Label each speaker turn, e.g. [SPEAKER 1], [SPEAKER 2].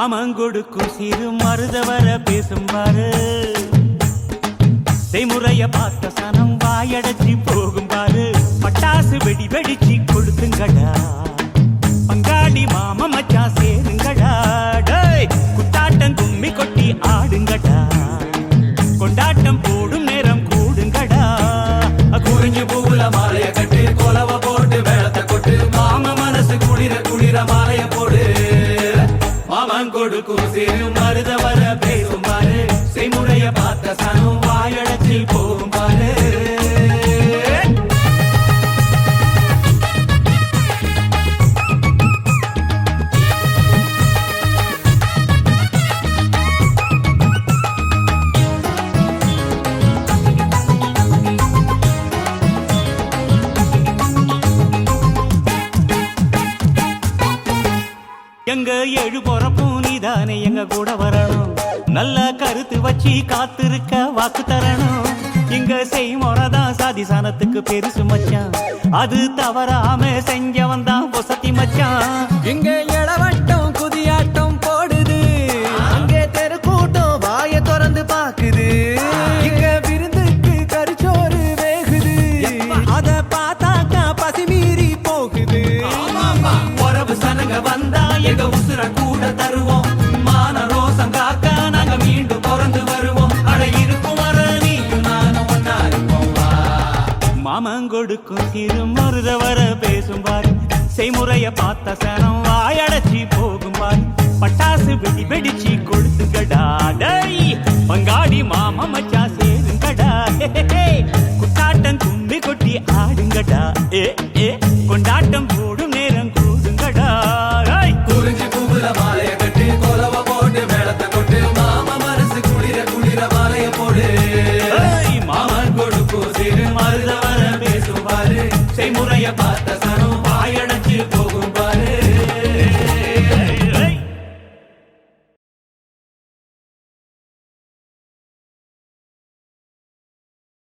[SPEAKER 1] மாமங்கொடுக்கும் சிறு மருதவர பேசும் பாரு. செய்முறைய பார்த்த சனம் வாயடைச்சி போகும் பாரு. பட்டாசு வெடி வெடிச்சு
[SPEAKER 2] கொடுத்துங்கடா கொடுக்கும் சிறு மருதவர பேசுமாறு செய்முறைய பார்த்த சனம் வாயடத்தில் போகும் பாரு.
[SPEAKER 1] எங்க எழு பொறப்பும் நீதானே எங்க கூட வரணும். நல்ல கருத்து வச்சு காத்திருக்க வாக்கு தரணும். இங்க செய்முறைதான் சாதி சாணத்துக்கு பெருசு மச்சான். அது தவறாம செஞ்சவன் தான் பொசத்தி மச்சான்.
[SPEAKER 3] இங்க இளவட்டம் குதியாட்டம் போடுது. அங்கே தெருக்கூட்டம் வாய திறந்து பாக்குது இங்க விருந்துக்கு கரிச்சோறு வேகுது. அத பார்த்தாக்கா பசி மீறி போகுது.
[SPEAKER 2] உறவு சனங்க வந்தா எங்க உசுர
[SPEAKER 1] மாமங்கொடுக்கும் சிறு மருத வர பேசும் பாரு. செய்முறைய பார்த்த சனம் வாயடைச்சி போகும் பாரு. பட்டாசு வெடி வெடிச்சு கொடுத்துக்கடா டை பங்காளி மாமா மச்சா சேருங்கடா ஹே, குத்தாட்டம் கும்பி கொட்டி ஆடுங்கடா. ஏ ஏ. கொண்டாட்டம்
[SPEAKER 2] போ